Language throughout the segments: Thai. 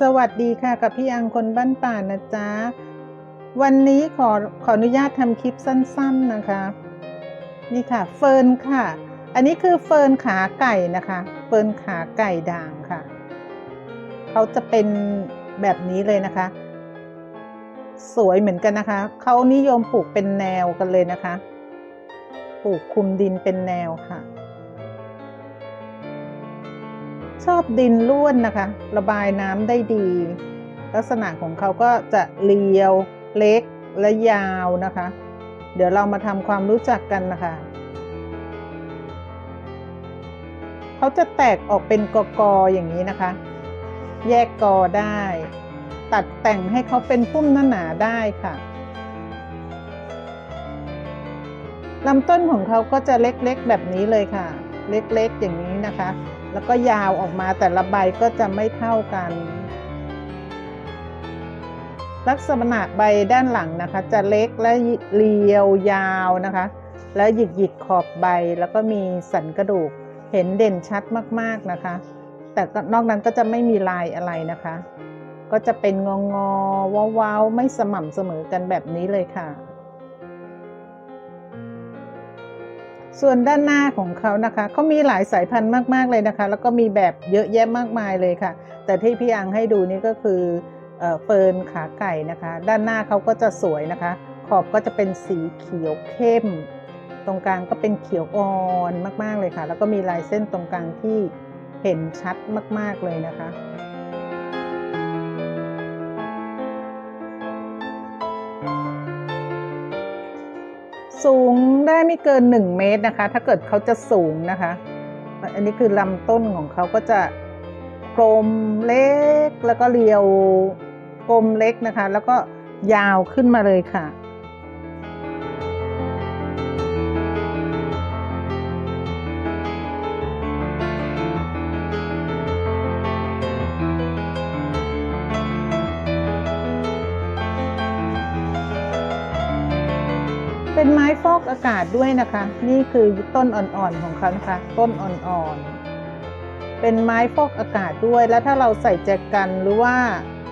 สวัสดีค่ะกับพี่อังคนบ้านป่านะจ๊ะ วันนี้ขอขออนุญาตทำคลิปสั้น ๆนะคะ นี่ค่ะ เฟิร์นค่ะ อันนี้คือเฟิร์นขาไก่นะคะ เฟิร์นขาไก่ด่างค่ะ เขาจะเป็นแบบนี้เลยนะคะ สวยเหมือนกันนะคะ เขานิยมปลูกเป็นแนวกันเลยนะคะ ปลูกคุมดินเป็นแนวค่ะ ชอบดินร่วนนะคะ ระบายน้ำได้ดี ลักษณะของเขาก็จะเรียว เล็กและยาวนะคะ เดี๋ยวเรามาทำความรู้จักกันนะคะ เขาจะแตกออกเป็นกอกออย่างนี้นะคะ แยกกอได้ ตัดแต่งให้เขาเป็นพุ่มหนาๆได้ค่ะลำต้นของเขาก็จะเล็กๆแบบนี้เลยค่ะ เล็กๆอย่างนี้นะคะ แล้วก็ยาวออกมาแต่ละใบก็จะไม่เท่ากัน ลักษณะใบด้านหลังนะคะ จะเล็กและเรียวยาวนะคะ แล้วหยิกหยิกๆขอบใบแล้วก็มีสันกระดูกเห็นเด่นชัดมากๆนะคะ แต่ก็นอกนั้นก็จะไม่มีลายอะไรนะคะ ก็จะเป็นงองอๆว้าวๆไม่สม่ำเสมอกันแบบนี้เลยค่ะ ส่วนด้านหน้าของเขานะคะเขามีหลายสายพันธุ์มากๆเลยนะคะ แล้วก็มีแบบเยอะแยะมากมายเลยค่ะ แต่ที่พี่อังให้ดูนี่ก็คือเฟิร์นขาไก่นะคะ ด้านหน้าเขาก็จะสวยนะคะ ขอบก็จะเป็นสีเขียวเข้ม ตรงกลางก็เป็นเขียวอ่อนมากๆเลยค่ะ แล้วก็มีลายเส้นตรงกลางที่เห็นชัดมากๆเลยนะคะ สูงได้ไม่เกิน 1 เมตรนะคะ ถ้าเกิดเขาจะสูงนะคะ อันนี้คือลำต้นของเขาก็จะกลมเล็กแล้วก็เรียวกลมเล็กนะคะ แล้วก็ยาวขึ้นมาเลยค่ะ เป็นไม้ฟอกอากาศด้วยนะคะ นี่คือต้นอ่อนๆของเขานะคะ ต้นอ่อนๆ เป็นไม้ฟอกอากาศด้วย แล้วถ้าเราใส่แจกันหรือว่า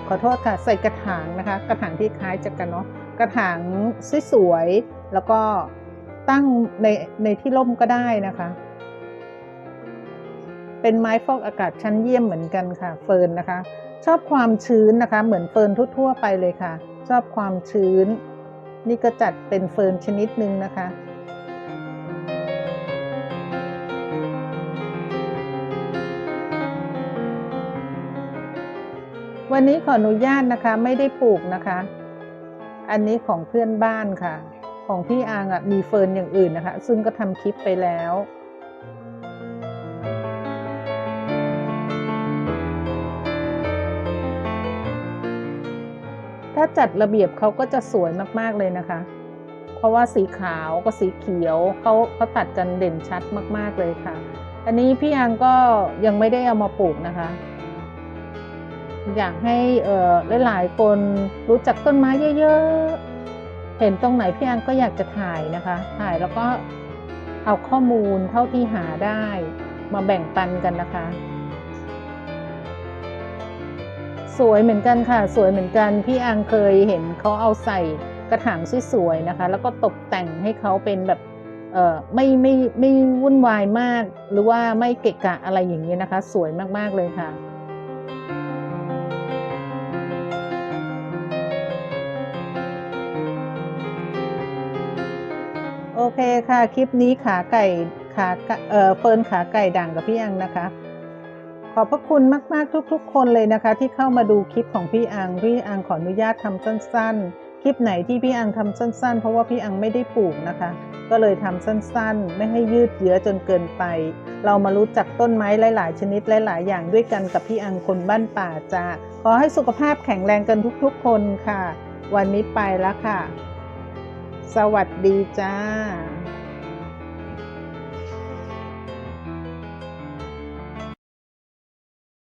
ขอโทษค่ะใส่กระถางนะคะ กระถางที่คล้ายแจกันเนาะ กระถางสวยๆ แล้วก็ตั้งในในที่ร่มก็ได้นะคะ เป็นไม้ฟอกอากาศชั้นเยี่ยมเหมือนกันค่ะ เฟิร์นนะคะ ชอบความชื้นนะคะ เหมือนเฟิร์นทั่วๆไปเลยค่ะ ชอบความชื้น นี่ก็จัดเป็นเฟิร์นชนิดหนึ่งนะคะวันนี้ขออนุญาตนะคะไม่ได้ปลูกนะคะ อันนี้ของเพื่อนบ้านค่ะ ของพี่อางอะมีเฟิร์นอย่างอื่นนะคะ ซึ่งก็ทำคลิปไปแล้ว ถ้าจัดระเบียบเขาก็จะสวยมากๆเลยนะคะ เพราะว่าสีขาวกับสีเขียวเขาเขาตัดกันเด่นชัดมากๆเลยค่ะ อันนี้พี่อังก็ยังไม่ได้เอามาปลูกนะคะ อยากให้เอ่อหลายๆคนรู้จักต้นไม้เยอะๆ เห็นตรงไหนพี่อังก็อยากจะถ่ายนะคะ ถ่ายแล้วก็เอาข้อมูลเท่าที่หาได้มาแบ่งปันกันนะคะ สวยเหมือนกันค่ะ สวยเหมือนกัน พี่อังเคยเห็นเขาเอาใส่กระถางสวยๆนะคะ แล้วก็ตกแต่งให้เขาเป็นแบบเอ่อไม่ไม่ไม่วุ่นวายมาก หรือว่าไม่เกะกะอะไรอย่างนี้ยนะคะ สวยมากๆเลยค่ะโอเคค่ะ คลิปนี้ขาไก่ขาเอ่อเฟิร์นขาไก่ด่างกับพี่อังนะคะ ขอบพระคุณมากๆทุกๆ คนเลยนะคะ ที่เข้ามาดูคลิปของพี่อังพี่อังขออนุญาตทำสั้น ๆ คลิปไหนที่พี่อังทำสั้น ๆ เพราะว่าพี่อังไม่ได้ปลูกนะคะ ก็เลยทำสั้นๆ ไม่ให้ยืดเยื้อจนเกินไป เรามารู้จักต้นไม้หลาย ๆ ชนิดหลาย ๆ อย่างด้วยกันกับพี่อังคนบ้านป่าจ้าขอให้สุขภาพแข็งแรงกันทุกๆ คนค่ะ วันนี้ไปแล้วค่ะ สวัสดีจ้า